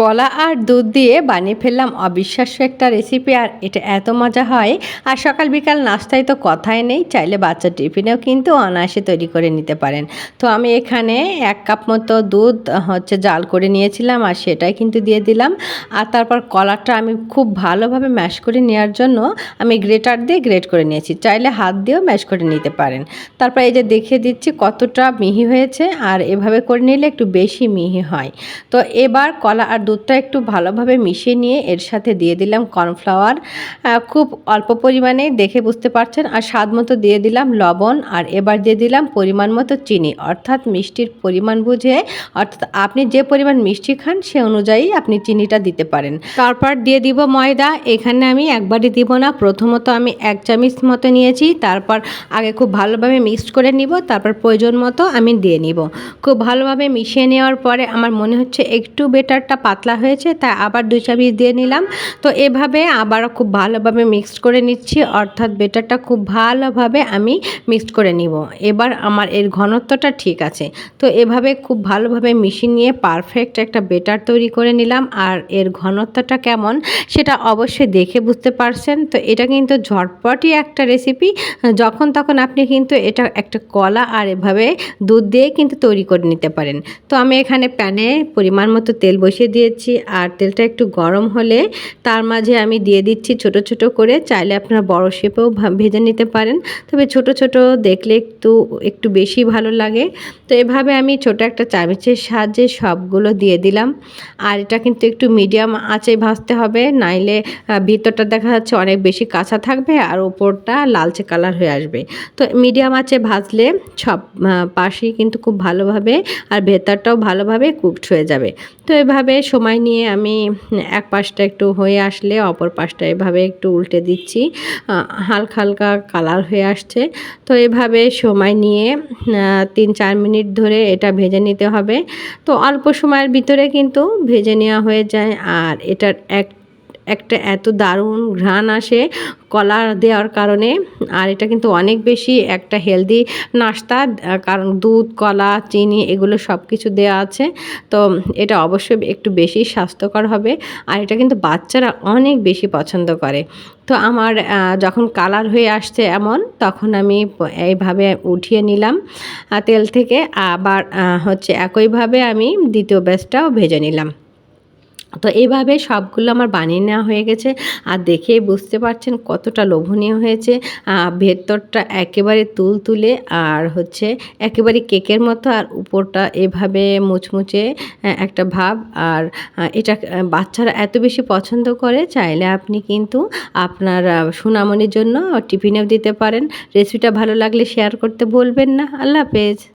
কলা আর দুধ দিয়ে বানিয়ে ফেললাম অবিশ্বাস্য একটা রেসিপি আর এটা এত মজা হয়। আর সকাল বিকাল নাস্তায় তো কথাই নেই, চাইলে বাচ্চার টিফিনেও কিন্তু অনায়াসে তৈরি করে নিতে পারেন। তো আমি এখানে এক কাপ মতো দুধ হচ্ছে জাল করে নিয়েছিলাম, আর সেটাই কিন্তু দিয়ে দিলাম। আর তারপর কলাটা আমি খুব ভালোভাবে ম্যাশ করে নেওয়ার জন্য আমি গ্রেটার দিয়ে গ্রেট করে নিয়েছি। চাইলে হাত দিয়েও ম্যাশ করে নিতে পারেন। তারপর এই যে দেখিয়ে দিচ্ছি কতটা মিহি হয়েছে, আর এভাবে করে নিলে একটু বেশি মিহি হয়। তো এবার কলা আর দুধটা একটু ভালোভাবে মিশিয়ে নিয়ে এর সাথে দিয়ে দিলাম কর্নফ্লাওয়ার। খুব অল্প পরিমাণে দেখে বুঝতে পারছেন। আর স্বাদ মতো দিয়ে দিলাম লবণ আর এবার দিয়ে দিলাম পরিমাণ মতো চিনি। অর্থাৎ মিষ্টির পরিমাণ বুঝে, অর্থাৎ আপনি যে পরিমাণ মিষ্টি খান সে অনুযায়ী আপনি চিনিটা দিতে পারেন। তারপর দিয়ে দিব ময়দা। এখানে আমি একবারই দিব না। প্রথমত আমি এক চামচ মতো নিয়েছি। তারপর আগে খুব ভালোভাবে মিক্সড করে নিব। তারপর প্রয়োজন মতো আমি দিয়ে নিব। খুব ভালোভাবে মিশিয়ে নেওয়ার পরে আমার মনে হচ্ছে একটু বেটারটা পাতলা হয়েছে, তাই আবার দুই চামচ দিয়ে নিলাম। তো এভাবে আবার খুব ভালোভাবে মিক্সড করে নিচ্ছি, অর্থাৎ বেটারটা খুব ভালোভাবে আমি মিক্সড করে নিব। এবার আমার এর ঘনত্বটা ঠিক আছে। তো এভাবে খুব ভালোভাবে মিশিয়ে নিয়ে পারফেক্ট একটা বেটার তৈরি করে নিলাম, আর এর ঘনত্বটা কেমন সেটা অবশ্যই দেখে বুঝতে পারছেন। তো এটা কিন্তু ঝটপটই একটা রেসিপি যখন তখন আপনি কিন্তু এটা একটা কলা আর এভাবে দুধ দিয়ে কিন্তু তৈরি করে নিতে পারেন। তো আমি এখানে প্যানে পরিমাণ মতো তেল বসিয়ে দিয়েছি আর তেলটা একটু গরম হলে তার মাঝে আমি দিয়ে দিচ্ছি ছোট ছোট করে। চাইলে আপনারা বড় শেপেও ভেজে নিতে পারেন। তবে ছোট ছোট দেখলে একটু একটু বেশি ভালো লাগে। তো এভাবে আমি ছোট একটা চামচের সাহায্যে সবগুলো দিয়ে দিলাম। আর এটা কিন্তু একটু মিডিয়াম আঁচে ভাজতে হবে। নাইলে ভিতরটা দেখা যাচ্ছে অনেক বেশি কাঁচা থাকবে আর ওপরটা লালচে কালার হয়ে আসবে। তো মিডিয়াম আঁচে ভাজলে সব পাশেই কিন্তু খুব ভালোভাবে আর ভেতরটাও ভালোভাবে কুকড হয়ে যাবে। তো এভাবে সময় নিয়ে আমি এক পাশটা একটু হয়ে আসলে অপর পাশটা এভাবে একটু উল্টে দিচ্ছি। হালকা হালকা কালার হয়ে আসছে। তো এভাবে সময় নিয়ে তিন চার মিনিট ধরে এটা ভেজে নিতে হবে। তো অল্প সময়ের ভিতরে কিন্তু ভেজে নেওয়া হয়ে যায়। আর এটার এক একটা এত দারুণ ঘ্রাণ আসে কলা দেওয়ার কারণে। আর এটা কিন্তু অনেক বেশি একটা হেলদি নাস্তা কারণ দুধ, কলা, চিনি এগুলো সব কিছু দেওয়া আছে। তো এটা অবশ্যই একটু বেশি স্বাস্থ্যকর হবে। আর এটা কিন্তু বাচ্চারা অনেক বেশি পছন্দ করে। তো আমার যখন কালার হয়ে আসছে এমন, তখন আমি এইভাবে উঠিয়ে নিলাম তেল থেকে। আবার হচ্ছে একইভাবে আমি দ্বিতীয় ব্যাচটাও ভেজে নিলাম। তো এইভাবে সবগুলো আমার বানিয়ে নেওয়া হয়ে গেছে। আর দেখেই বুঝতে পারছেন কতটা লোভনীয় হয়েছে। ভেতরটা একেবারে তুল তুলে আর হচ্ছে একেবারে কেকের মতো আর উপরটা এভাবে মুচমুচে একটা ভাব। আর এটা বাচ্চারা এত বেশি পছন্দ করে চাইলে আপনি কিন্তু আপনার সুনামনির জন্য টিফিনেও দিতে পারেন। রেসিপিটা ভালো লাগলে শেয়ার করতে বলবেন না। আল্লাহ হাফেজ।